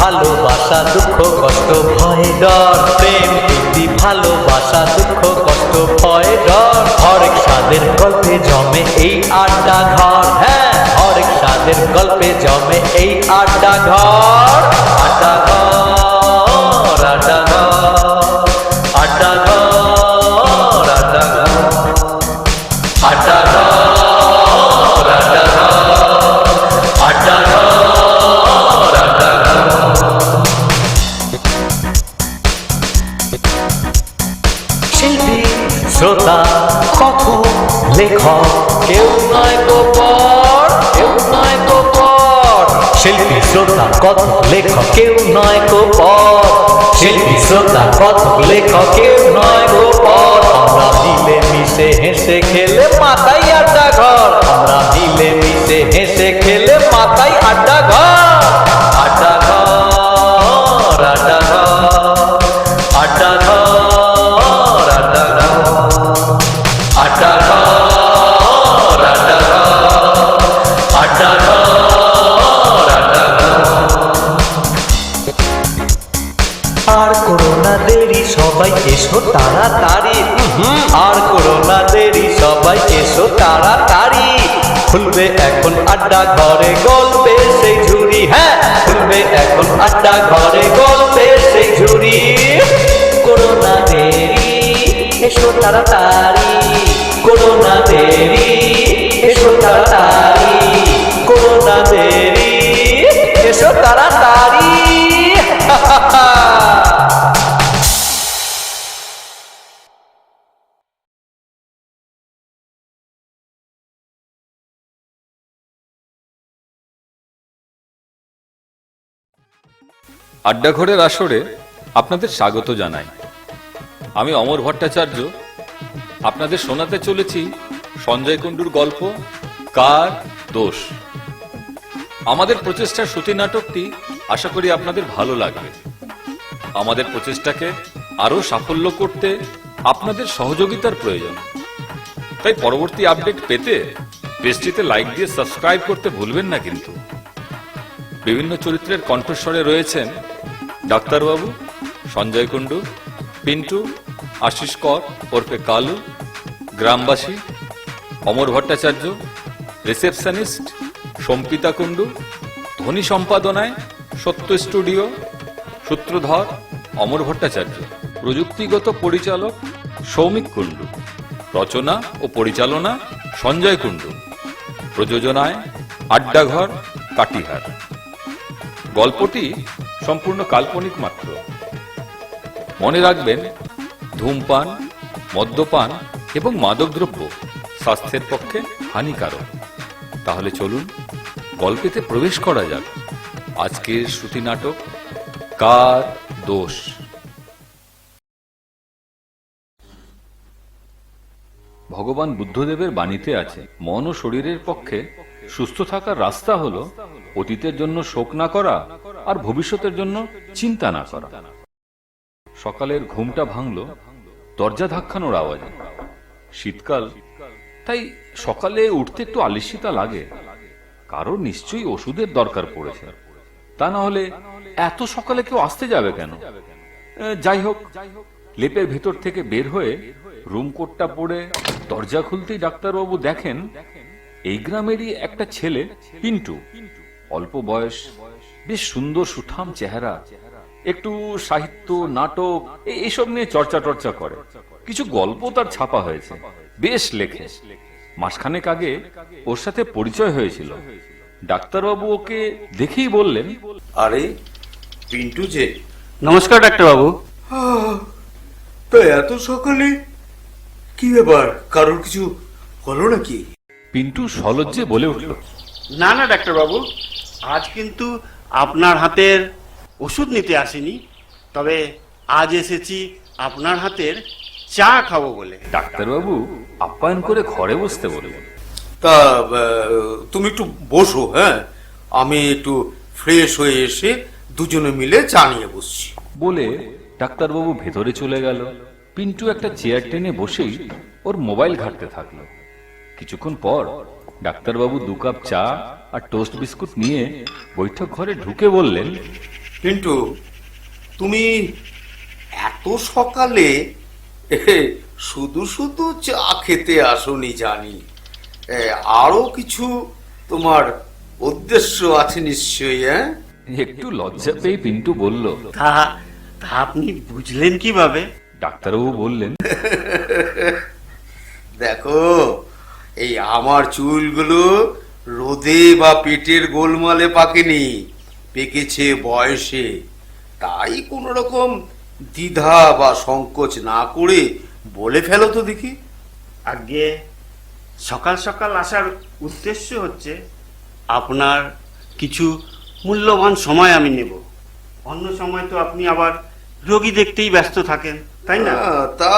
ভালোবাসা, দুঃখ, কষ্ট, ভয়, ডর, প্রেম, প্রীতি, ভালোবাসা, দুঃখ, কষ্ট, ভয়, ডর। হরেক সাদের গল্পে জমে এই আড্ডা ঘর। হ্যাঁ হরেক সাদের গল্পে জমে এই আড্ডা ঘর। আড্ডা ঘর। কথক লেখক, কেউ নয় গো পর শিল্পী শ্রোতা কথক লেখক, কেউ নয় গো পর আমরা মিলে মিশে হেসে খেলে মাথায় আড্ডা ঘর। আমরা মিলে মিশে হেসে খেলে মাথায় আড্ডা ঘর। আড্ডা ঘর আড্ডা ঘর আড্ডা ঘর। খুলবে এখন আড্ডা ঘরে, গল্পে সেই ঝুড়ি হ্যাঁ খুলবে এখন আড্ডা ঘরে, গল্পে সেই ঝুড়ি। করোনা দেরি, এসো তাড়াতাড়ি। করোনা দেরি, এসো তাড়াতাড়ি। করোনা দেরি, এসো তাড়াতাড়ি। আড্ডাঘরের আসরে আপনাদের স্বাগত জানাই। আমি অমর ভট্টাচার্য। আপনাদের শোনাতে চলেছি সঞ্জয় কুণ্ডুর গল্প, কার দোষ? আমাদের প্রচেষ্টার শ্রুতি নাটকটি আশা করি আপনাদের ভালো লাগবে। আমাদের প্রচেষ্টাকে আরও সাফল্য করতে আপনাদের সহযোগিতার প্রয়োজন। তাই পরবর্তী আপডেট পেতে পেজটিতে লাইক দিয়ে সাবস্ক্রাইব করতে ভুলবেন না কিন্তু। বিভিন্ন চরিত্রের কণ্ঠস্বরে রয়েছেন ডাক্তারবাবু, সঞ্জয় কুণ্ডু, পিন্টু, আশিস কর, ওরফে কালু, গ্রামবাসী, অমর ভট্টাচার্য, রিসেপশনিস্ট, সম্পিতা কুণ্ডু, ধ্বনি সম্পাদনায় সত্য স্টুডিও, সূত্রধর, অমর ভট্টাচার্য, প্রযুক্তিগত পরিচালক সৌমিক কুণ্ডু, রচনা ও পরিচালনা সঞ্জয় কুণ্ডু, প্রযোজনায় আড্ডাঘর, কাটিহার। গল্পটি সম্পূর্ণ কাল্পনিক মাত্র। মনে রাখবেন, ধূমপান, মদ্যপান এবং মাদকদ্রব্য স্বাস্থ্যের পক্ষে হানিকারক। তাহলে চলুন গল্পেতে প্রবেশ করা যাক। আজকের শ্রুতি নাটক, কার দোষ? ভগবান বুদ্ধদেবের বাণীতে আছে, মন ও শরীরের পক্ষে সুস্থ থাকার রাস্তা হলো অতীতের জন্য শোক না করা আর ভবিষ্যতের জন্য চিন্তা না করা। সকালের ঘুমটা ভাঙল, দরজা ধাক্কানোর আওয়াজে। শীতকাল, তাই সকালে উঠতে একটু আলিস্যিতা লাগে। কারোর নিশ্চয়ই ওষুধের দরকার পড়েছে। তা না হলে এত সকালে কেউ আসতে যাবে কেন? যাই হোক, লেপের ভেতর থেকে বের হয়ে রুম কোটটা পরে দরজা খুলতেই ডাক্তারবাবু দেখেন এই গ্রামেরই একটা ছেলে পিন্টু। অল্প বয়স বেশ সুন্দর সুঠাম চেহারা। একটু সাহিত্য নাটক এইসব নিয়ে চর্চা টর্চা করে। কিছু গল্প তার ছাপা হয়েছে বেশ লেখে। মাসখানেক আগে ওর সাথে পরিচয় হয়েছিল। ডাক্তারবাবু ওকে দেখেই বললেন আরে পিন্টু যে। নমস্কার ডাক্তারবাবু। তো এত সকালে? কি ব্যাপার? কারোর কিছু হলো নাকি? পিন্টু সলজ্জে বলে উঠল না না ডাক্তারবাবু আজ কিন্তু আপনার হাতের ওষুধ নিতে আসিনি তবে আজ এসেছি আপনার হাতের চা খাব বলে। ডাক্তারবাবু আপ্যায়ন করে ঘরে বসতে বললেন তা তুমি একটু বসো হ্যাঁ? আমি একটু ফ্রেশ হয়ে এসে দুজনে মিলে চা নিয়ে বসছি। বলে ডাক্তারবাবু ভেতরে চলে গেল। পিন্টু একটা চেয়ার টেনে বসেই ওর মোবাইল ঘাঁটতে থাকল। কিছুক্ষণ পর ডাক্তারবাবু দু কাপ চা আর টোস্ট বিস্কুট নিয়ে বৈঠক ঘরে ঢুকে বললেন কিন্তু তুমি এত সকালে এ, শুধু শুধু চা খেতে আসনি জানি। আরও কিছু তোমার উদ্দেশ্য আছে নিশ্চয়ই হ্যাঁ? একটু লজ্জা পেয়ে পিন্টু বলল তা তা আপনি বুঝলেন কীভাবে? ডাক্তারবাবু বললেন দেখো এই আমার চুলগুলো রোদে বা পেটের গোলমালে পাকেনি পেকেছে বয়সে। তাই কোনো রকম দ্বিধা বা সংকোচ না করে বলে ফেলো তো দেখি। আগে সকাল সকাল আসার উদ্দেশ্য হচ্ছে আপনার কিছু মূল্যবান সময় আমি নেব। অন্য সময় তো আপনি আবার রোগী দেখতেই ব্যস্ত থাকেন তাই না? তা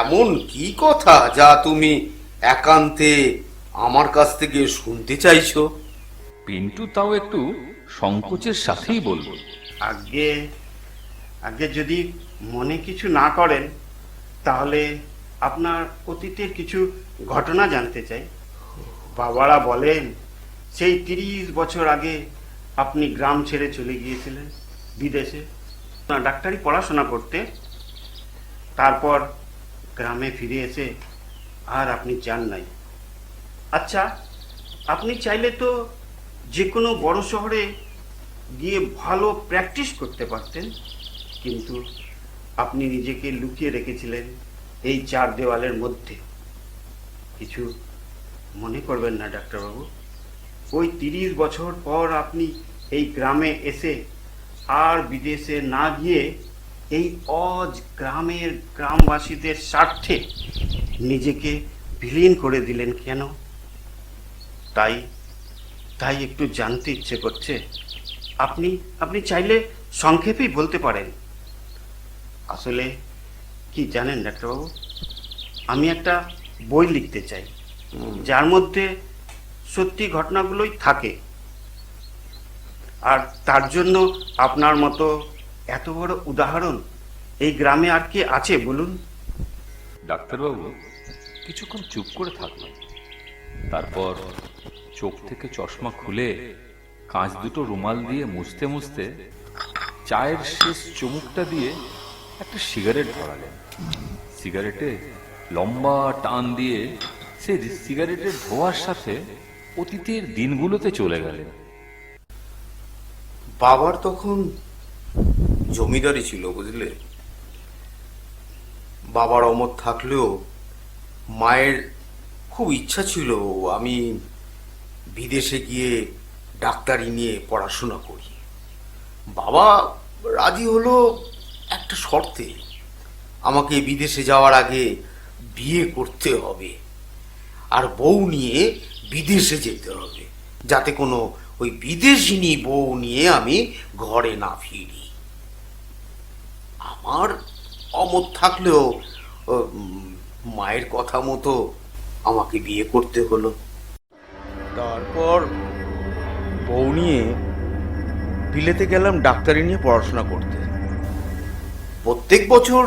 এমন কি কথা যা তুমি একান্তে আমার কাছ থেকে শুনতে চাইছো? পিন্টু তাও একটু সংকোচের সাথেই বলল আগে আগে যদি মনে কিছু না করেন তাহলে আপনার অতীতের কিছু ঘটনা জানতে চাই। বাবারা বলেন সেই তিরিশ বছর আগে আপনি গ্রাম ছেড়ে চলে গিয়েছিলেন বিদেশে। ডাক্তারি পড়াশোনা করতে তারপর গ্রামে ফিরে এসে আর আপনি যান নাই। আচ্ছা আপনি চাইলে তো যে কোনো বড় শহরে গিয়ে ভালো প্র্যাকটিস করতে পারতেন, কিন্তু আপনি নিজেকে লুকিয়ে রেখেছিলেন এই চার দেওয়ালের মধ্যে। কিছু মনে করবেন না, ডাক্তারবাবু। ওই তিরিশ বছর পর আপনি এই গ্রামে এসে আর বিদেশে না গিয়ে এই অজ গ্রামের গ্রামবাসীদের স্বার্থে নিজেকে বিলীন করে দিলেন কেন? তাই তাই একটু জানতে ইচ্ছে করছে। আপনি আপনি চাইলে সংক্ষেপেই বলতে পারেন। আসলে কি জানেন ডাক্তারবাবু? আমি একটা বই লিখতে চাই। যার মধ্যে সত্যি ঘটনাগুলোই থাকে। আর তার জন্য আপনার মতো এত বড় উদাহরণ এই গ্রামে আর কি আছে বলুন? ডাক্তারবাবু কিছুক্ষণ চুপ করে থাকলেন তারপর চোখ থেকে চশমা খুলে কাঁচ দুটো রুমাল দিয়ে মুছতে মুছতে চায়ের শেষ চুমুকটা দিয়ে একটা সিগারেট ধরালেন। সিগারেটে লম্বা টান দিয়ে সে সিগারেটের ধোয়ার সাথে অতীতের দিনগুলোতে চলে গেলেন। বাবার তখন জমিদারি ছিল, বুঝলে? বাবার অমর থাকলেও মায়ের খুব ইচ্ছা ছিল, আমি বিদেশে গিয়ে ডাক্তারি নিয়ে পড়াশোনা করি। বাবা রাজি হলো একটা শর্তে, আমাকে বিদেশে যাওয়ার আগে বিয়ে করতে হবে আর বউ নিয়ে বিদেশে যেতে হবে, যাতে কোনো ওই বিদেশিনী বউ নিয়ে আমি ঘরে না ফিরি। আমার অমত থাকলেও মায়ের কথা মতো আমাকে বিয়ে করতে হলো। তারপর বউ নিয়ে বিলেতে গেলাম ডাক্তারি নিয়ে পড়াশোনা করতে। প্রত্যেক বছর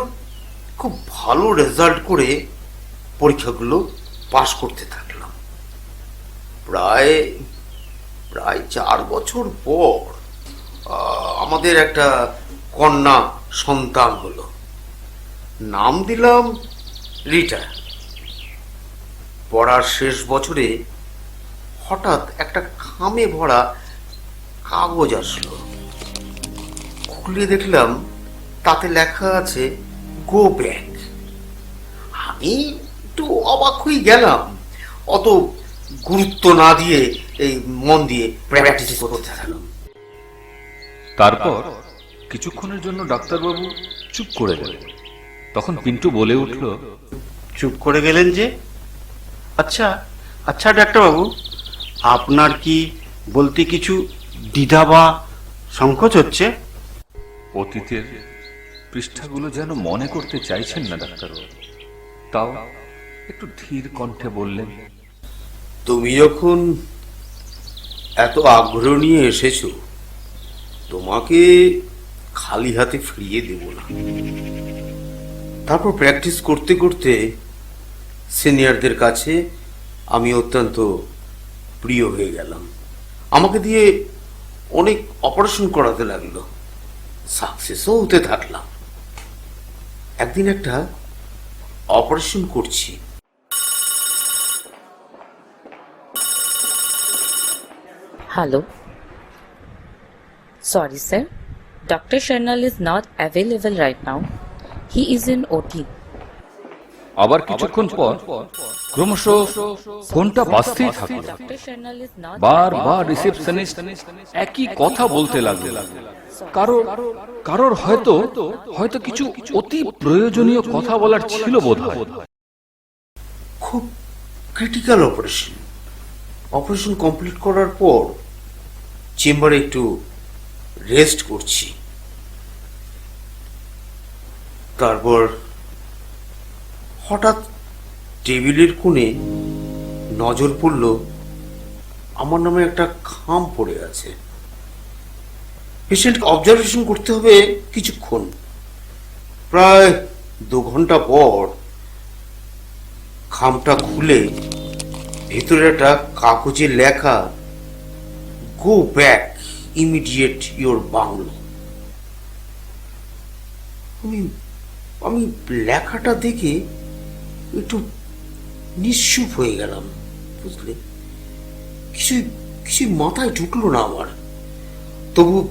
খুব ভালো রেজাল্ট করে পরীক্ষাগুলো পাশ করতে থাকলাম। প্রায় প্রায় চার বছর পর আমাদের একটা কন্যা সন্তান হলো। নাম দিলাম রিটা। পড়ার শেষ বছরে হঠাৎ একটা খামে ভরা কাগজ আসলো। খুলে দেখলাম তাতে লেখা আছে, গো ব্যাক। আমি একটু অবাক হয়ে গেলাম। অত গুরুত্ব না দিয়ে এই মন দিয়ে প্র্যাকটিস করতে থাকলাম। তারপর কিছুক্ষণের জন্য ডাক্তারবাবু চুপ করে গেলেন। তখন পিন্টু বলে উঠল চুপ করে গেলেন যে? আচ্ছা আচ্ছা ডাক্তারবাবু আপনার কি বলতে কিছু দ্বিধা বা সংকোচ হচ্ছে? অতীতের পৃষ্ঠাগুলো যেন মনে করতে চাইছেন না ডাক্তারবাবু। তাও একটু ধীর কণ্ঠে বললেন তুমি যখন এত আগ্রহ নিয়ে এসেছ তোমাকে খালি হাতে ফিরিয়ে দেব না। তারপর প্র্যাকটিস করতে করতে সিনিয়রদের কাছে আমি অত্যন্ত প্রিয় হয়ে গেলাম। আমাকে দিয়ে অনেক অপারেশন করাতে লাগল। সাকসেসও হতে থাকলাম। একদিন একটা অপারেশন করছি। Hello sorry sir. Dr. Sharnal is not available right now. He is in OT. আবার কিছুক্ষণ পর ক্রমশ ফোনটা বাজতেই থাকল বারবার রিসেপশনিস্ট একই কথা বলতে লাগল কারোর কারোর হয়তো হয়তো কিছু অতি প্রয়োজনীয় কথা বলার ছিল বোধ হয় খুব ক্রিটিক্যাল অপারেশন অপারেশন কমপ্লিট করার পর চেম্বারে একটু রেস্ট করছি। তারপর হঠাৎ টেবিলের কোণে নজর পড়ল আমার নামে একটা খাম পড়ে আছে। পেশেন্টকে অবজারভেশন করতে হবে কিছুক্ষণ। প্রায় দু ঘণ্টা পর খামটা খুলে ভেতরে একটা কাগজে লেখা go back immediate your bungalow আমি আমি লেখাটা দেখে একটু নিশ্চুপ হয়ে গেলাম, বুঝলে? কিছুই কিছুই মাথায় ঢুকলো না আমার। তবু,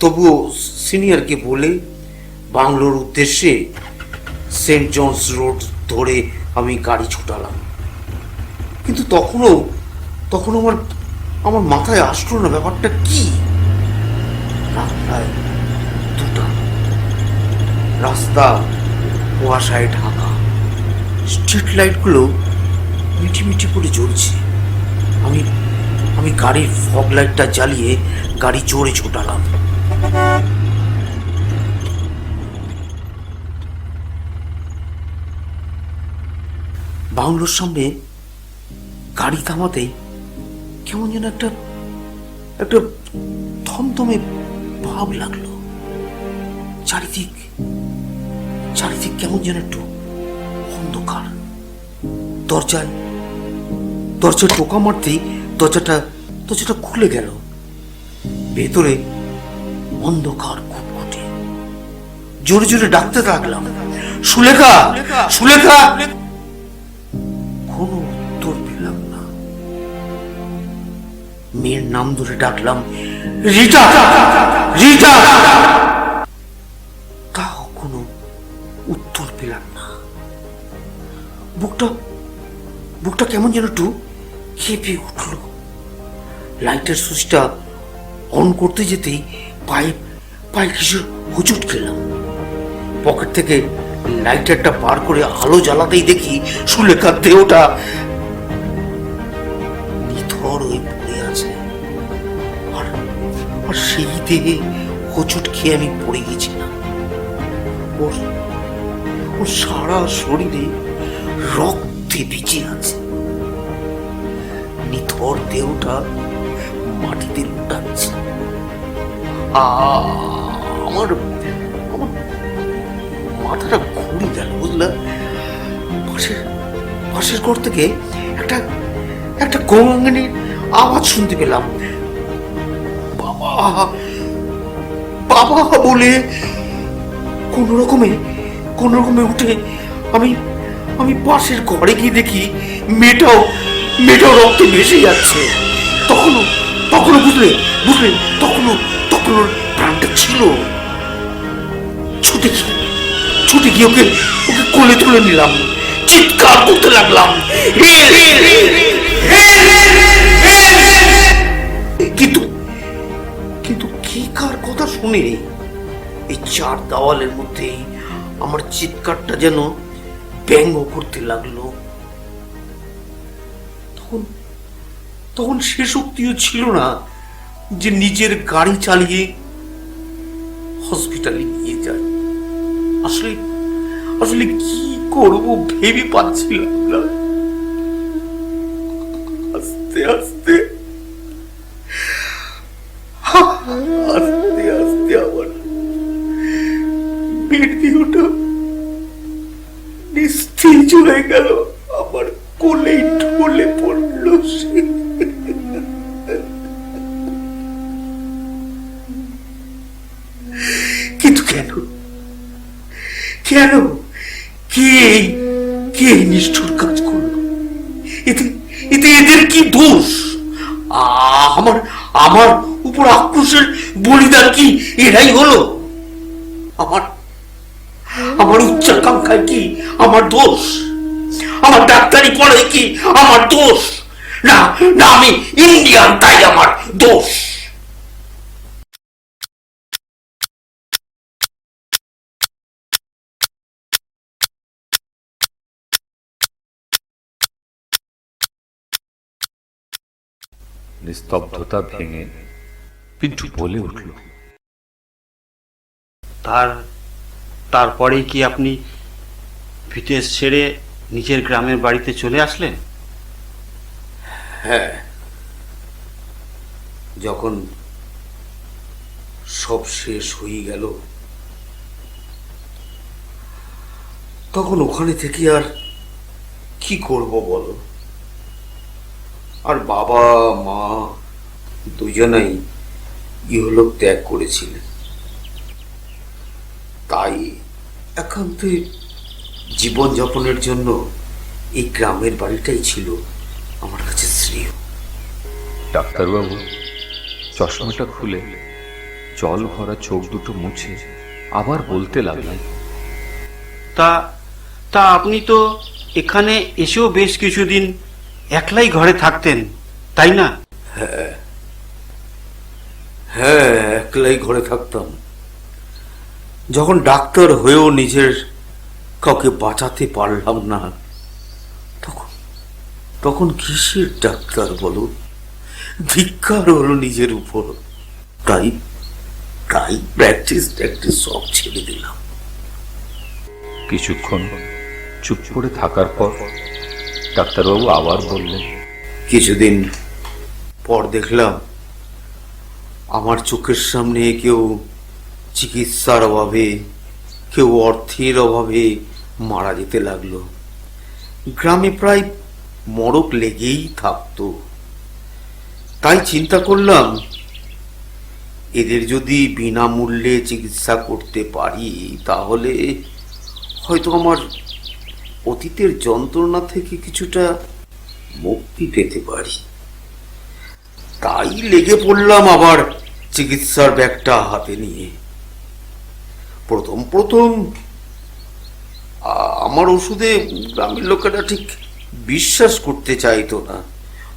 তবুও সিনিয়রকে বলে বাংলোর উদ্দেশ্যে সেন্ট জনস রোড ধরে আমি গাড়ি ছুটালাম। কিন্তু তখনও তখন আমার আমার মাথায় আসলো না ব্যাপারটা কি? প্রায় দুটা। রাস্তা, কুয়াশায় ঢাকা। স্ট্রিট লাইটগুলো মিটি মিটি করে জ্বলছে। আমি আমি গাড়ির ফগ লাইটটা জ্বালিয়ে গাড়ি জোরে ছোটালাম। বাংলোর সামনে গাড়ি থামাতেই কেমন যেন একটা একটা থমথমে ভাব লাগল। চারিদিক চারিদিক কেমন যেন একটু অন্ধকার। দরজায় দরজায় টোকা মারতেই দরজাটা দরজাটা খুলে গেল। ভেতরে অন্ধকার খুব কুটকুটে জোরে জোরে ডাকতে থাকলাম সুলেখা সুলেখা মেয়ের নাম ধরে ডাকলাম রিটা রিটা তাও কোনো উত্তর পেলাম না। বুকটা বুকটা কেমন যেন একটু খেপে উঠল। লাইটের সুইচটা অন করতে যেতেই পায়ে পায়ে কিছু হুচুট খেলাম। পকেট থেকে লাইটারটা বার করে আলো জ্বালাতেই দেখি সুলেখার দেহটা সেই হোঁচট খেয়ে আমি পড়ে গেছিলাম ওর ওর সারা শরীরে রক্তে ভিজে আছে। নিথর দেহটা মাটিতে লুটাচ্ছে। আমার আমার মাথাটা ঘুরে গেল, বুঝলা? পাশের পাশের ঘর থেকে একটা একটা গঙ্গানির আওয়াজ শুনতে পেলাম। বাবা! বাবা বলে কোন রকমে কোন রকমে উঠে আমি আমি পাশের ঘরে গিয়ে দেখি মেয়েটাও মেয়েটাও রক্তে ভেসে যাচ্ছে তখনও তখনও বুঝলে বুঝলে তখনও তখন প্রাণটা ছিল ছুটে গিয়ে ছুটে গিয়ে ওকে ওকে কোলে তুলে নিলাম চিৎকার করতে লাগলাম "হেল, হেল, হেল, হেল, হেল, কথা শুনে এই চার দেওয়ালের মধ্যেই আমার চিৎকারটা যেন ব্যঙ্গ করতে লাগল। তখন তখন সে শক্তিও ছিল না যে নিজের গাড়ি চালিয়ে হসপিটালে নিয়ে যায়। আসলে আসলে কি করব ভেবে পাচ্ছিলাম না। আস্তে আস্তে আস্তে আস্তে আমার দিওটা নিস্তেজ হয়ে গেল আমার কোলে ঢলে পড়ল। ইন্ডিয়ান তাই আমার দোষ। নিস্তব্ধতা ভেঙে পিন্টু বলে উঠল তার তারপরে কি আপনি বিদেশ ছেড়ে নিজের গ্রামের বাড়িতে চলে আসলেন? হ্যাঁ যখন সব শেষ হয়ে গেল, তখন ওখানে থেকে আর কি করব বলো? আর বাবা, মা দুজনেই ইহলোক ত্যাগ করেছিলেন। তাই একান্তে জীবনযাপনের জন্য এই গ্রামের বাড়িটাই ছিল আমার কাছে শ্রেয়। ডাক্তারবাবু চশমাটা খুলে। জল ভরা চোখ দুটো মুছে আবার বলতে লাগলেন তা তা আপনি তো এখানে এসেও বেশ কিছুদিন একলাই ঘরে থাকতেন তাই না? হ্যাঁ একলাই ঘরে থাকতাম। যখন ডাক্তার হয়েও নিজের কাউকে বাঁচাতে পারলাম না তখন তখন কিসের ডাক্তার বলো ধিক্কার হলো নিজের উপর। তাই তাই প্র্যাকটিস প্র্যাকটিস সব ছেড়ে দিলাম। কিছুক্ষণ চুপ করে থাকার পর ডাক্তারবাবু আবার বললেন কিছুদিন পর দেখলাম আমার চোখের সামনে কেউ চিকিৎসার অভাবে কেউ অর্থের অভাবে মারা যেতে লাগল। গ্রামে প্রায় মরক লেগেই থাকতো। তাই চিন্তা করলাম, এদের যদি বিনামূল্যে চিকিৎসা করতে পারি, তাহলে হয়তো আমার অতীতের যন্ত্রণা থেকে কিছুটা মুক্তি পেতে পারি। তাই লেগে পড়লাম আবার চিকিৎসার ব্যাগটা হাতে নিয়ে। প্রথম প্রথম আমার ওষুধে গ্রামের লোকেরা ঠিক বিশ্বাস করতে চাইতো না।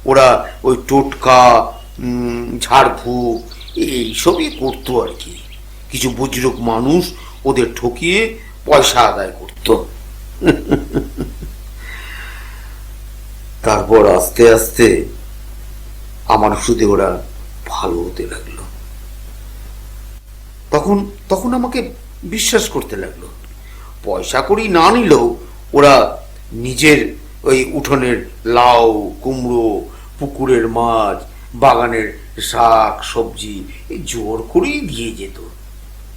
ওরা ওই টোটকা ঝাড়ফুঁক এইসবই করতো আর কি। কিছু বুজরুক মানুষ ওদের ঠকিয়ে পয়সা আদায় করতো। তারপর আস্তে আস্তে আমার ওষুধে ওরা ভালো হতে লাগল। তখন তখন আমাকে বিশ্বাস করতে লাগল। পয়সা করি না নিলেও ওরা নিজের ওই উঠোনের লাউ কুমড়ো পুকুরের মাছ বাগানের শাক সবজি এই জোর করেই দিয়ে যেত।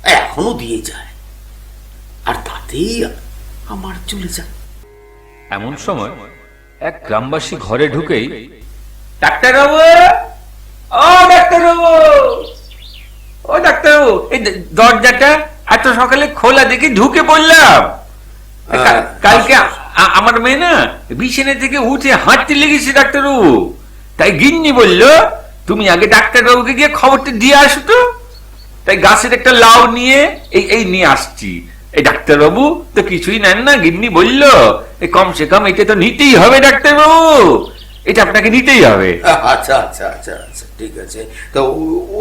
এখনও দিয়ে যায়। আর তাতেই আমার চলে যায়। এমন সময় এক গ্রামবাসী ঘরে ঢুকেই ডাক্তারবাবু! ও ডাক্তারবাবু! ও ডাক্তারবাবু! এই দরজাটা এত সকালে খোলা দেখে ঢুকে পড়লাম। কালকে আমার মেয়ে না, বিছানা থেকে উঠে হাঁটতে লেগেছে ডাক্তারবাবু। তাই গিন্নি বলল, তুমি আগে ডাক্তারবাবুকে গিয়ে খবরটা দিয়ে আসো তো। তাই গাছের একটা লাউ নিয়ে, এই এই নিয়ে আসছি। এই ডাক্তারবাবু তো কিছুই নেন না, গিন্নি বলল কমসে কম এটা তো নিতেই হবে ডাক্তারবাবু। এটা আপনাকে নিতেই হবে। আচ্ছা আচ্ছা আচ্ছা আচ্ছা ঠিক আছে। তো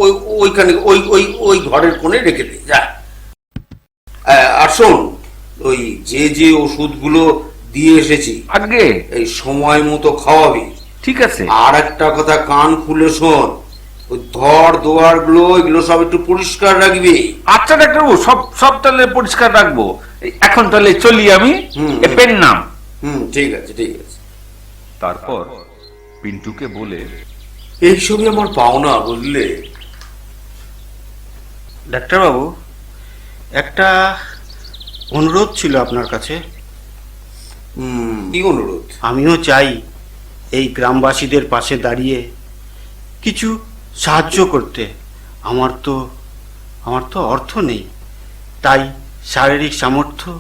ওই ওইখানে, ওই ওই ওই ঘরের কোণে রেখে দিই যা। আর শোন, ওই যে যে ওষুধগুলো দিয়ে এসেছি। আগে? এই সময় মতো খাওয়াবি। ঠিক আছে। আর একটা কথা কান খুলে শোন। ওই ধর দোয়ারগুলো এগুলো সব একটু পরিষ্কার রাখবি। আচ্ছা ডাক্তারবাবু সব সব তাহলে পরিষ্কার রাখব। এখন তাহলে চলি আমি। হুম, পেন নাম। হুম ঠিক আছে ঠিক আছে। তারপর পিন্টুকে বলে এইসবই আমার পাওনা বুঝলে? ডাক্তারবাবু একটা অনুরোধ ছিল আপনার কাছে। কি অনুরোধ? আমিও চাই এই গ্রামবাসীদের পাশে দাঁড়িয়ে কিছু সাহায্য করতে। আমার তো আমার তো অর্থ নেই। তাই শারীরিক সামর্থ্য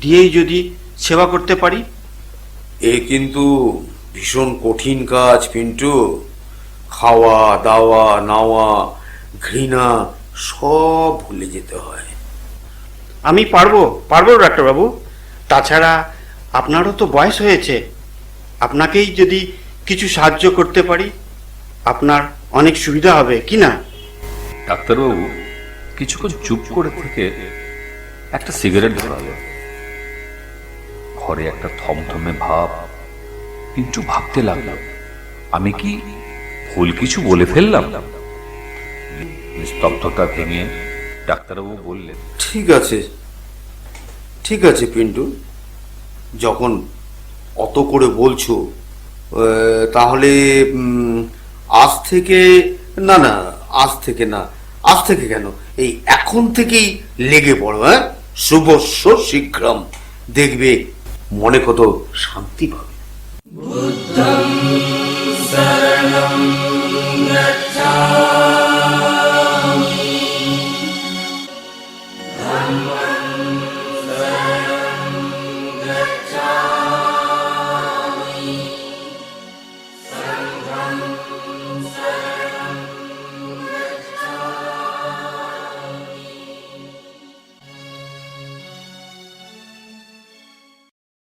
দিয়েই যদি সেবা করতে পারি। এ কিন্তু ভীষণ কঠিন কাজ পিন্টু। খাওয়া দাওয়া নাওয়া ঘৃণা সব ভুলে যেতে হয়। আমি পারব পারব ডাক্তারবাবু। তাছাড়া আপনারও তো বয়স হয়েছে। আপনাকেই যদি কিছু সাহায্য করতে পারি আপনার অনেক সুবিধা হবে কি না? ডাক্তারবাবু কিছুক্ষণ চুপ করে থেকে একটা সিগারেট ধরালো। ঘরে একটা থমথমে ভাব কিন্তু ভাবতে লাগল আমি কি ভুল কিছু বলে ফেললাম? নিস্তব্ধতা ভেঙে ডাক্তারবাবু বললেন ঠিক আছে ঠিক আছে পিন্টু। যখন অত করে বলছো তাহলে আজ থেকে, না না, আজ থেকে না, আজ থেকে কেন? এই এখন থেকেই লেগে পড়ো হ্যাঁ? শুভস্য শীঘ্রম। দেখবে, মনে কত শান্তি পাবে। বুদ্ধম শরণম গচ্ছামি।